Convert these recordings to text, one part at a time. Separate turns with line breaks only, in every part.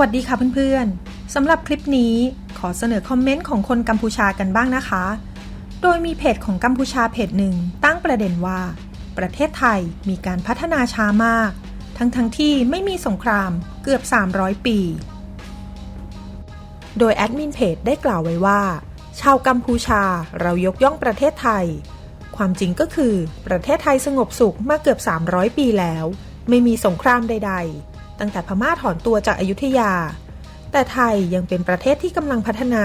วัสดีค่ะเพื่อนๆ สำหรับคลิปนี้ขอเสนอคอมเมนต์ของคนกัมพูชากันบ้างนะคะ โดยมีเพจของกัมพูชาเพจหนึ่งตั้งประเด็นว่า ประเทศไทยมีการพัฒนาช้ามาก ทั้งๆทที่ไม่มีสงครามเกือบ 300 ปี โดยแอดมินเพจได้กล่าวไว้ว่า ชาวกัมพูชาเรายกย่องประเทศไทย ความจริงก็คือประเทศไทยสงบสุขมาเกือบ 300 ปีแล้ว ไม่มีสงครามใด ๆ ตั้งแต่พม่าถอนตัวจากอายุทยา แต่ไทยยังเป็นประเทศที่กำลังพัฒนา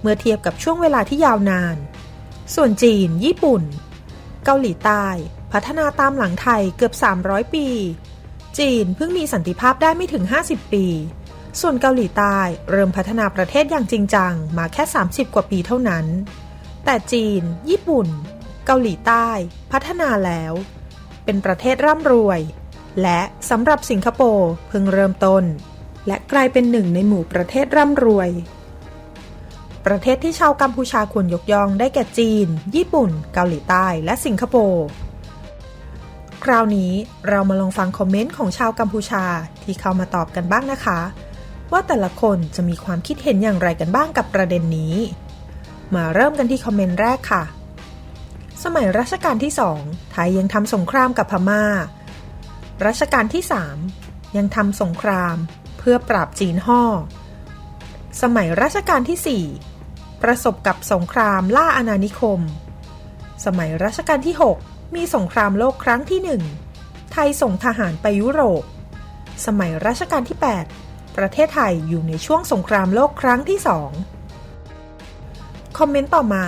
เมื่อเทียบกับช่วงเวลาที่ยาวนาน ส่วนจีน ญี่ปุ่น เกาหลีใต้ พัฒนาตามหลังไทยเกือบ 300 ปี จีนเพิ่งมีสันติภาพได้ไม่ถึง 50 ปี ส่วนเกาหลีใต้เริ่มพัฒนาประเทศอย่างจริงจังมาแค่ 30 กว่าปีเท่านั้น แต่จีน ญี่ปุ่น เกาหลีใต้ พัฒนาแล้ว เป็นประเทศร่ำรวย และสำหรับสิงคโปร์เพิ่งเริ่มต้น และกลายเป็นหนึ่งในหมู่ประเทศร่ำรวย ประเทศที่ชาวกัมพูชาควรยกย่องได้แก่จีน ญี่ปุ่น เกาหลีใต้ และสิงคโปร์คราวนี้เรามาลองฟังคอมเมนต์ของชาวกัมพูชาที่เข้ามาตอบกันบ้างนะคะ ว่าแต่ละคนจะมีความคิดเห็นอย่างไรกันบ้างกับประเด็นนี้ มาเริ่มกันที่คอมเมนต์แรกค่ะ สมัยรัชกาลที่สองไทยยังทำสงครามกับพม่า รัชกาลที่สามยังทำสงครามเพื่อปราบจีนห่อ สมัยรัชกาลที่สี่ประสบกับสงครามล่าอาณานิคม สมัยรัชกาลที่ 6 มีสงครามโลกครั้งที่หนึ่งไทยส่งทหารไปยุโรป สมัยรัชกาลที่ 8 ประเทศไทยอยู่ในช่วงสงครามโลกครั้งที่สองคอมเมนต์ต่อมา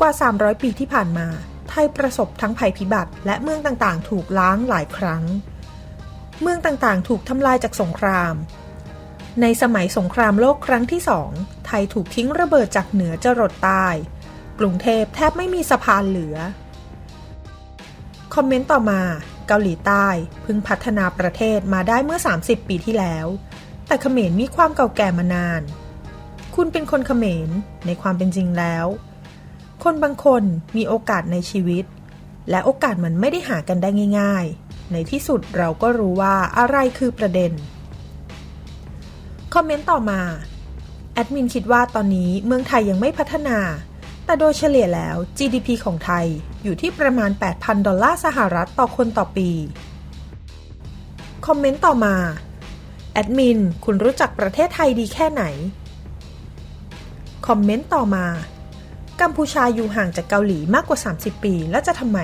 กว่า 300 ปีที่ผ่านมา ไทยประสบทั้งภัยพิบัติ และเมืองต่างๆ ถูกล้างหลายครั้ง เมืองต่างๆ ถูกทำลายจากสงคราม ในสมัยสงครามโลกครั้งที่สองไทยถูกทิ้งระเบิดจากเหนือจรดใต้ กรุงเทพแทบไม่มีสะพานเหลือ คอมเมนต์ต่อมาเกาหลีใต้พิ่งพัฒนาประเทศมาได้เมื่อ 30 ปีที่แล้ว แต่เขมรมีความเก่าแก่มานาน คุณเป็นคนเขมรในความเป็นจริงแล้ว คนบางคนมีโอกาสในชีวิต และโอกาสมันไม่ได้หากันได้ง่าย ๆ ในที่สุดเราก็รู้ว่าอะไรคือประเด็น คอมเมนต์ต่อมา แอดมินคิดว่าตอนนี้เมืองไทยยังไม่พัฒนา แต่โดยเฉลี่ยแล้ว GDP ของไทยอยู่ที่ประมาณ 8,000 ดอลลาร์สหรัฐต่อคนต่อปี คอมเมนต์ต่อมา แอดมิน คุณรู้จักประเทศไทยดีแค่ไหน คอมเมนต์ต่อมา กัมพูชาอยู่ห่างจากเกาหลีมากกว่า 30 ปี แล้วจะทำไม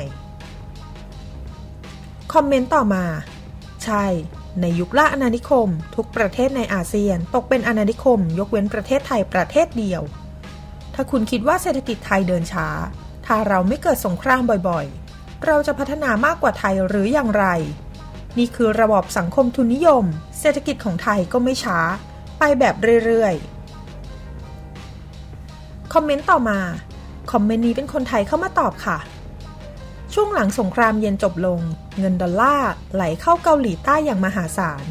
คอมเมนต์ต่อมา ใช่ ในยุคล่าอาณานิคม ทุกประเทศในอาเซียน ตกเป็นอาณานิคม ยกเว้นประเทศไทยประเทศเดียว ถ้าคุณคิดว่าเศรษฐกิจไทยเดินช้า ถ้าเราไม่เกิดสงครามบ่อยๆ เราจะพัฒนามากกว่าไทยหรืออย่างไร นี่คือระบอบสังคมทุนนิยม เศรษฐกิจของไทยก็ไม่ช้า ไปแบบเรื่อยๆ คอมเมนต์ต่อมา คอมเมนต์นี้เป็นคนไทยเข้ามาตอบค่ะ ช่วงหลังสงครามเย็นจบลง เงินดอลลาร์ไหลเข้าเกาหลีใต้อย่างมหาศาล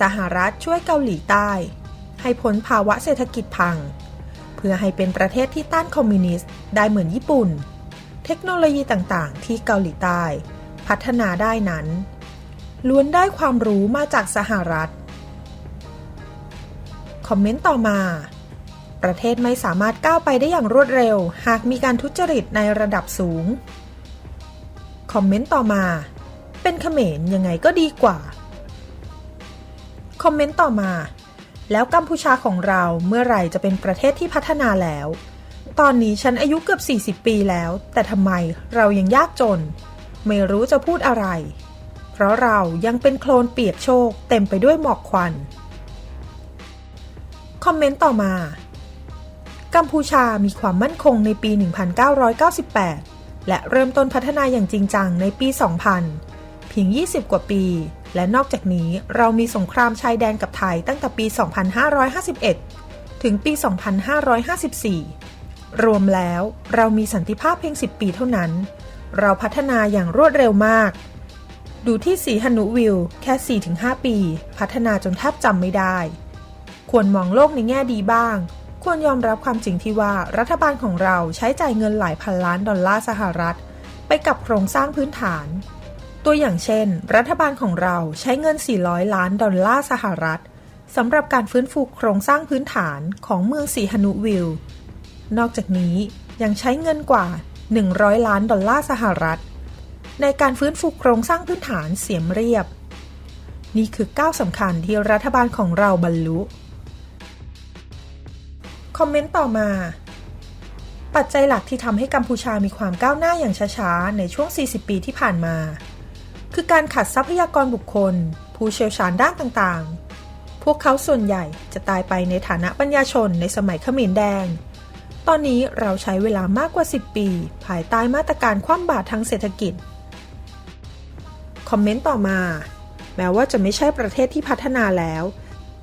สหรัฐช่วยเกาหลีใต้ ให้พ้นภาวะเศรษฐกิจพัง เพื่อให้เป็นประเทศที่ต้านคอมมิวนิสต์ได้เหมือนญี่ปุ่น เทคโนโลยีต่างๆ ที่เกาหลีใต้ พัฒนาได้นั้น ล้วนได้ความรู้มาจากสหรัฐ คอมเมนต์ต่อมา ประเทศไม่สามารถก้าวไปได้อย่างรวดเร็ว หากมีการทุจริตในระดับสูง คอมเมนต์ต่อมา เป็นเขมรยังไงก็ดีกว่า คอมเมนต์ต่อมา แล้วกัมพูชาของเราเมื่อไหร่จะเป็นประเทศที่พัฒนาแล้ว ตอนนี้ฉันอายุเกือบ 40 ปีแล้ว แต่ทำไมเรายังยากจน ไม่รู้จะพูดอะไร เพราะเรายังเป็นโคลนเปียกโชกเต็มไปด้วยหมอกควัน คอมเมนต์ต่อมา กัมพูชามีความมั่นคงในปี 1998 และเริ่มต้นพัฒนาอย่างจริงจังในปี 2000 เพียง 20 กว่าปี และนอกจากนี้เรามีสงครามชายแดนกับไทยตั้งแต่ปี 2551 ถึงปี 2554 รวมแล้วเรามีสันติภาพเพียง 10 ปีเท่านั้น เราพัฒนาอย่างรวดเร็วมาก ดูที่สีฮนุวิลแค่ 4-5 ปี พัฒนาจนแทบจำไม่ได้ ควรมองโลกในแง่ดีบ้าง ควรยอมรับความจริงที่ว่ารัฐบาลของเราใช้จ่ายเงินหลายพันล้านดอลลาร์สหรัฐ ไปกับโครงสร้างพื้นฐาน ตัวอย่างเช่น รัฐบาลของเราใช้เงิน 400 ล้านดอลลาร์สหรัฐสำหรับการฟื้นฟูโครงสร้างพื้นฐานของเมืองสีหนุวิล นอกจากนี้ยังใช้เงินกว่า 100 ล้านดอลลาร์สหรัฐ ในการฟื้นฟูโครงสร้างพื้นฐานเสียมเรียบ นี่คือก้าวสำคัญที่รัฐบาลของเราบรรลุ คอมเมนต์ต่อมา ปัจจัยหลักที่ทำให้กัมพูชามีความก้าวหน้าอย่างช้าๆ ในช่วง 40 ปีที่ผ่านมา คือการขาดทรัพยากรบุคคล ผู้เชี่ยวชาญด้านต่างๆ พวกเขาส่วนใหญ่จะตายไปในฐานะปัญญาชนในสมัยเขมรแดง ตอนนี้เราใช้เวลามากกว่า 10 ปี ภายใต้มาตรการคว่ำบาตรทางเศรษฐกิจ คอมเมนต์ต่อมา แม้ว่าจะไม่ใช่ประเทศที่พัฒนาแล้ว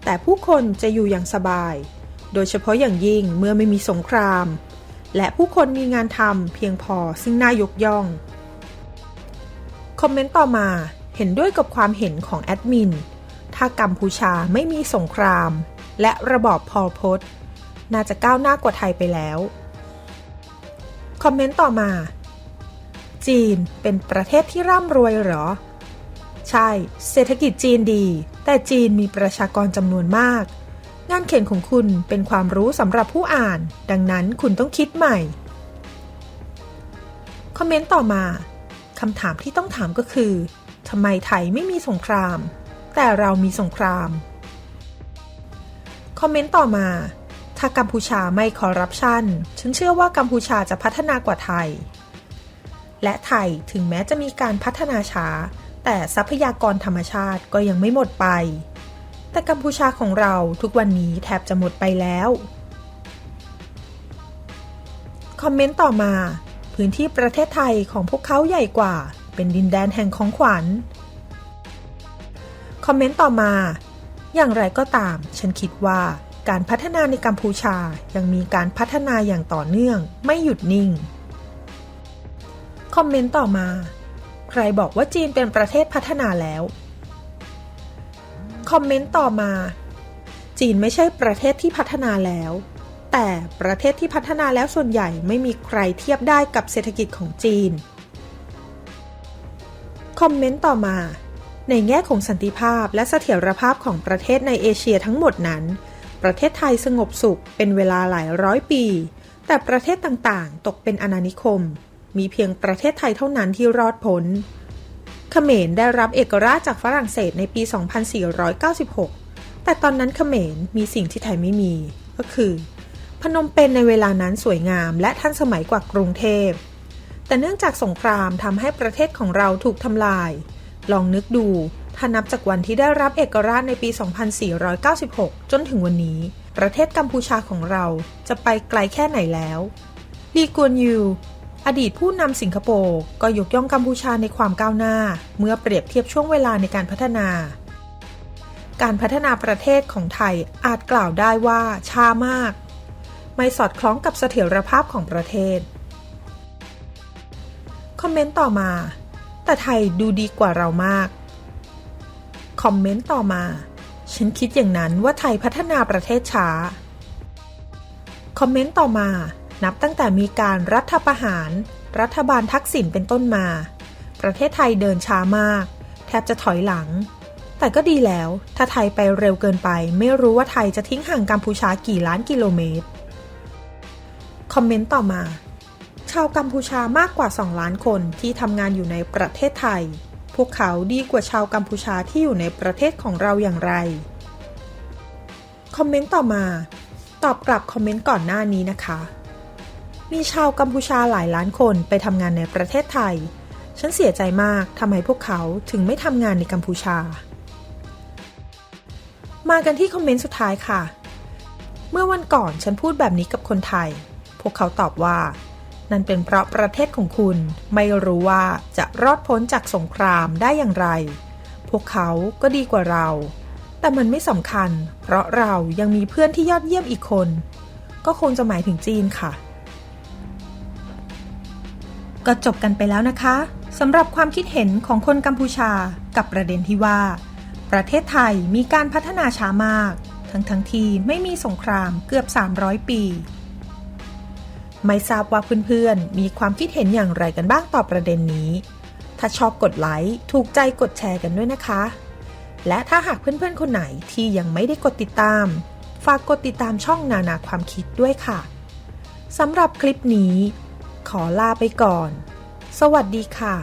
แต่ผู้คนจะอยู่อย่างสบาย โดยเฉพาะอย่างยิ่งเมื่อไม่มีสงคราม และผู้คนมีงานทำเพียงพอซึ่งน่ายกย่อง คอมเมนต์ต่อมาเห็นด้วยกับความเห็นของแอดมิน ถ้ากัมพูชาไม่มีสงคราม และระบอบพอลพศน่าจะก้าวหน้ากว่าไทยไปแล้ว คอมเมนต์ต่อมา จีนเป็นประเทศที่ร่ำรวยเหรอ ใช่ เศรษฐกิจจีนดี แต่จีนมีประชากรจำนวนมาก งานเขียนของคุณเป็นความรู้สำหรับผู้อ่าน ดังนั้นคุณต้องคิดใหม่ คอมเมนต์ต่อมาคำถามที่ต้องถามก็คือทำไมไทยไม่มีสงคราม แต่เรามีสงคราม คอมเมนต์ต่อมา ถ้ากัมพูชาไม่คอร์รัปชันฉันเชื่อว่ากัมพูชาจะพัฒนากว่าไทย และไทยถึงแม้จะมีการพัฒนาช้า แต่ทรัพยากรธรรมชาติก็ยังไม่หมดไป แต่กัมพูชาของเราทุกวันนี้แทบจะหมดไปแล้ว คอมเมนต์ต่อมา พื้นที่ประเทศไทยของพวกเขาใหญ่กว่า เป็นดินแดนแห่งของขวัญ คอมเมนต์ต่อมา อย่างไรก็ตาม ฉันคิดว่าการพัฒนาในกัมพูชายังมีการพัฒนาอย่างต่อเนื่องไม่หยุดนิ่ง คอมเมนต์ต่อมา ใครบอกว่าจีนเป็นประเทศพัฒนาแล้ว คอมเมนต์ต่อมา จีนไม่ใช่ประเทศที่พัฒนาแล้ว แต่ประเทศที่พัฒนาแล้วส่วนใหญ่ไม่มีใครเทียบได้กับเศรษฐกิจของจีน คอมเมนต์ต่อมา ในแง่ของสันติภาพและเสถียรภาพของประเทศในเอเชียทั้งหมดนั้น ประเทศไทยสงบสุขเป็นเวลาหลายร้อยปี แต่ประเทศต่างๆ ตกเป็นอาณานิคม มีเพียงประเทศไทยเท่านั้นที่รอดพ้น ขมรได้รับเอกราชจากฝรั่งเศสในปี 2496 แต่ตอนนั้นเขมรมีสิ่งที่ไทยไม่มี ก็คือ พนมเปญในเวลานั้นสวยงามและทันสมัยกว่ากรุงเทพ แต่เนื่องจากสงครามทำให้ประเทศของเราถูกทำลาย ลองนึกดูถ้านับจากวันที่ได้รับเอกราชในปี 2496 จนถึงวันนี้ ประเทศกัมพูชาของเราจะไปไกลแค่ไหนแล้ว ลีกวนยู อดีตผู้นำสิงคโปร์ก็ยกย่องกัมพูชาในความก้าวหน้า เมื่อเปรียบเทียบช่วงเวลาในการพัฒนา การพัฒนาประเทศของไทยอาจกล่าวได้ว่าช้ามาก ไม่สอดคล้องกับเสถียรภาพของประเทศ คอมเมนต์ต่อมา แต่ไทยดูดีกว่าเรามาก คอมเมนต์ต่อมา ฉันคิดอย่างนั้นว่าไทยพัฒนาประเทศช้า คอมเมนต์ต่อมา นับตั้งแต่มีการรัฐประหาร รัฐบาลทักษิณเป็นต้นมา ประเทศไทยเดินช้ามาก แทบจะถอยหลัง แต่ก็ดีแล้ว ถ้าไทยไปเร็วเกินไป ไม่รู้ว่าไทยจะทิ้งห่างกัมพูชากี่ล้านกิโลเมตร คอมเมนต์ต่อมา ชาวกัมพูชามากกว่า 2 ล้านคนที่ทำงานอยู่ในประเทศไทย พวกเขาดีกว่าชาวกัมพูชาที่อยู่ในประเทศของเราอย่างไร คอมเมนต์ต่อมา ตอบกลับคอมเมนต์ก่อนหน้านี้นะคะ มีชาวกัมพูชาหลายล้านคนไปทำงานในประเทศไทย ฉันเสียใจมากทำไมพวกเขาถึงไม่ทำงานในกัมพูชา มากันที่คอมเมนต์สุดท้ายค่ะ เมื่อวันก่อนฉันพูดแบบนี้กับคนไทย พวกเขาตอบว่า นั่นเป็นเพราะประเทศของคุณ ไม่รู้ว่าจะรอดพ้นจากสงครามได้อย่างไร พวกเขาก็ดีกว่าเรา แต่มันไม่สำคัญ เพราะเรายังมีเพื่อนที่ยอดเยี่ยมอีกคน ก็คงจะหมายถึงจีนค่ะ ก็จบกันไปแล้วนะคะสำหรับความคิดเห็นของคนกัมพูชากับประเด็นที่ว่า ประเทศไทยมีการพัฒนาช้ามาก ทั้งทั้งที่ไม่มีสงครามเกือบ 300 ปี ไม่ทราบว่าเพื่อนๆ มีความคิดเห็นอย่างไรกันบ้างต่อประเด็นนี้ ถ้าชอบกดไลค์ถูกใจกดแชร์กันด้วยนะคะ และถ้าหากเพื่อนๆ คนไหนที่ยังไม่ได้กดติดตาม ฝากกดติดตามช่องนานาความคิดด้วยค่ะสำหรับคลิปนี้ ขอลาไปก่อน สวัสดีค่ะ